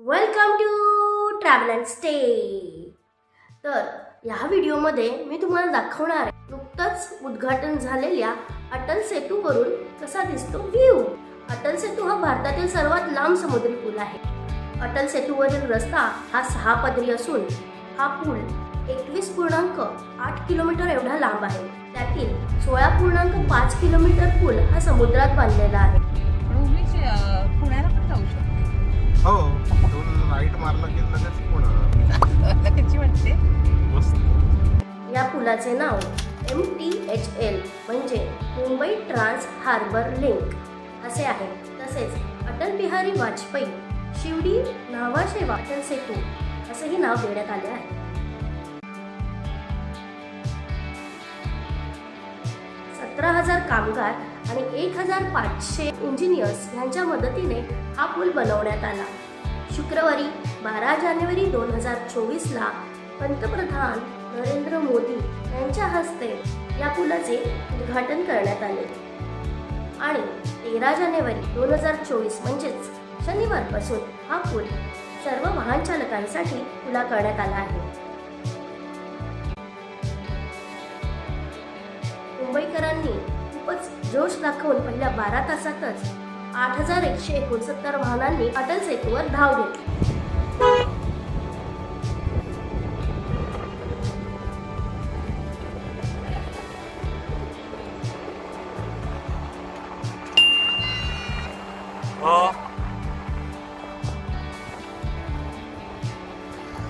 Welcome to travel and stay तर ह्या व्हिडिओमध्ये मी तुम्हाला दाखवणार आहे नुकतंच उद्घाटन झालेल्या अटल सेतूवरून कसा दिसतो व्ह्यू अटल सेतू हा भारतातील सर्वात लांब समुद्री पूल आहे. अटल सेतूवरील रस्ता हा सहा पदरी असून हा पूल एकवीस पूर्णांक आठ किलोमीटर एवढा लांब आहे. त्यातील सोळा पूर्णांक पाच किलोमीटर पूल हा समुद्रात बांधलेला आहे. पुण्याला पण जाऊ शकते. हो. राईट मारला की लगेच वाटते मस्त. या पुलाचे नाव एम टी एच एल म्हणजे मुंबई ट्रान्स हार्बर लिंक असे आहे. तसेच अटल बिहारी वाजपेयी शिवडी न्हावाशेवा अटल सेतू असेही नाव देण्यात आले आहे. सतरा हजार कामगार आणि एक हजार पाचशे इंजिनियर्स यांच्या मदतीने हा पूल बनवण्यात आला. शुक्रवारी बारा जानेवारी दोन हजार चोवीसला पंतप्रधान नरेंद्र मोदी यांच्या हस्ते या पुलाचे उद्घाटन करण्यात आले. आणि तेरा जानेवारी दोन हजार चोवीस म्हणजेच शनिवारपासून हा पूल सर्व वाहन चालकांसाठी खुला करण्यात आला आहे. मुंबईकरांनी खूपच जोश दाखवून पहिल्या बारा तासातच आठ हजार एकशे एकोणसत्तर वाहनांनी अटल सेतूवर धाव घेतली.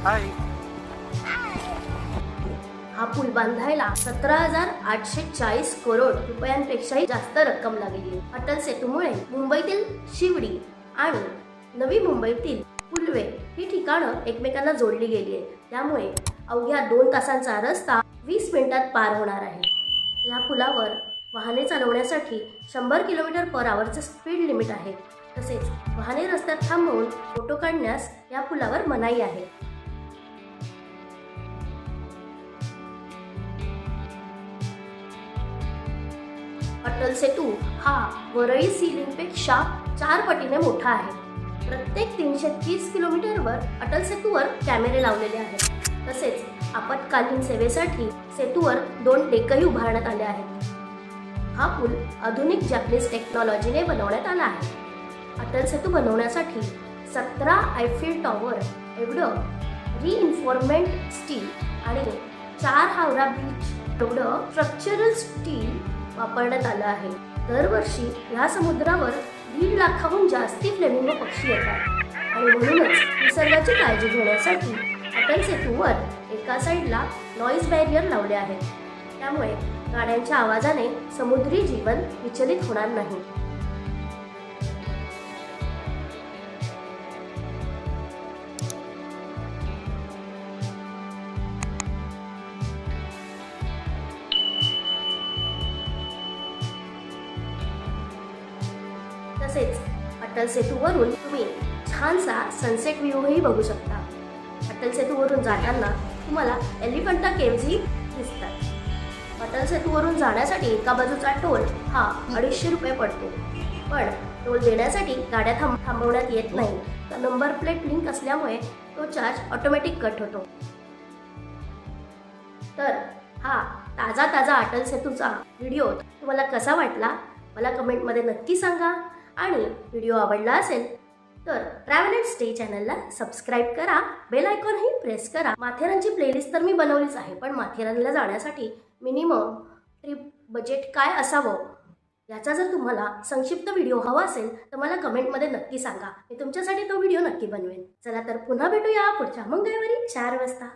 हाय. हा पूल बांधायला सतरा हजार आठशे चाळीस करोड रुपयांपेक्षाही जास्त रक्कम लागली. अटल सेतूमुळे मुंबईतील शिवडी आणि नवी मुंबईतील पुलवे ही ठिकाणं एकमेकांना जोडली गेली आहे त्यामुळे अवघ्या दोन तासांचा रस्ता वीस मिनिटात पार होणार आहे. या पुलावर वाहने चालवण्यासाठी शंभर किलोमीटर पर आवरचं स्पीड लिमिट आहे. तसेच वाहने रस्त्यात थांबवून फोटो काढण्यास या पुलावर मनाई आहे. अटल सेतू हा वरळी सीलिंगपेक्षा चार पटीने मोठा आहे. प्रत्येक तीनशे तीस किलोमीटरवर अटल सेतूवर कॅमेरे लावलेले आहेत. तसेच आपत्कालीन सेवेसाठी सेतूवर दोन डेकही उभारण्यात आले आहेत. हा पूल आधुनिक जॅपनीज टेक्नॉलॉजीने बनवण्यात आला आहे. अटल सेतू बनवण्यासाठी सतरा आयफिल टॉवर एवढं रिइन्फॉर्मेंट स्टील आणि चार हावरा बीच एवढं स्ट्रक्चरल स्टील वापरण्यात आलं आहे. दरवर्षी या समुद्रावर दीड लाखाहून जास्ती फ्लेमिंगो पक्षी येतात. आणि म्हणूनच निसर्गाची काळजी घेण्यासाठी अटल सेतूवर एका साईडला नॉईज बॅरियर लावले आहेत त्यामुळे गाड्यांच्या आवाजाने समुद्री जीवन विचलित होणार नाही. तसेच अटल सेतूवरून तुम्ही छानसा सनसेट व्ह्यूही बघू शकता. अटल सेतूवरून जाताना तुम्हाला एलिफंटा केव्हजही दिसतात. अटल सेतूवरून जाण्यासाठी एका बाजूचा टोल हा अडीचशे रुपये पडतो. पण टोल देण्यासाठी गाड्या थांब थांबवण्यात येत नाही. तर नंबर प्लेट लिंक असल्यामुळे तो चार्ज ऑटोमॅटिक कट होतो. तर हा ताजा ताजा अटल सेतूचा व्हिडिओ तुम्हाला कसा वाटला? मला कमेंटमध्ये नक्की सांगा. आणि व्हिडिओ आवडला असेल तर ट्रॅव्हल अँड स्टे चॅनलला सबस्क्राईब करा बेल आयकॉनही प्रेस करा. माथेरानची प्लेलिस्ट तर मी बनवलीच आहे पण माथेरानला जाण्यासाठी मिनिमम ट्रिप बजेट काय असावं याचा जर तुम्हाला संक्षिप्त व्हिडिओ हवा असेल तर मला कमेंटमध्ये नक्की सांगा. मी तुमच्यासाठी तो व्हिडिओ नक्की बनवेन. चला तर पुन्हा भेटूया पुढच्या मंगळवारी चार वाजता.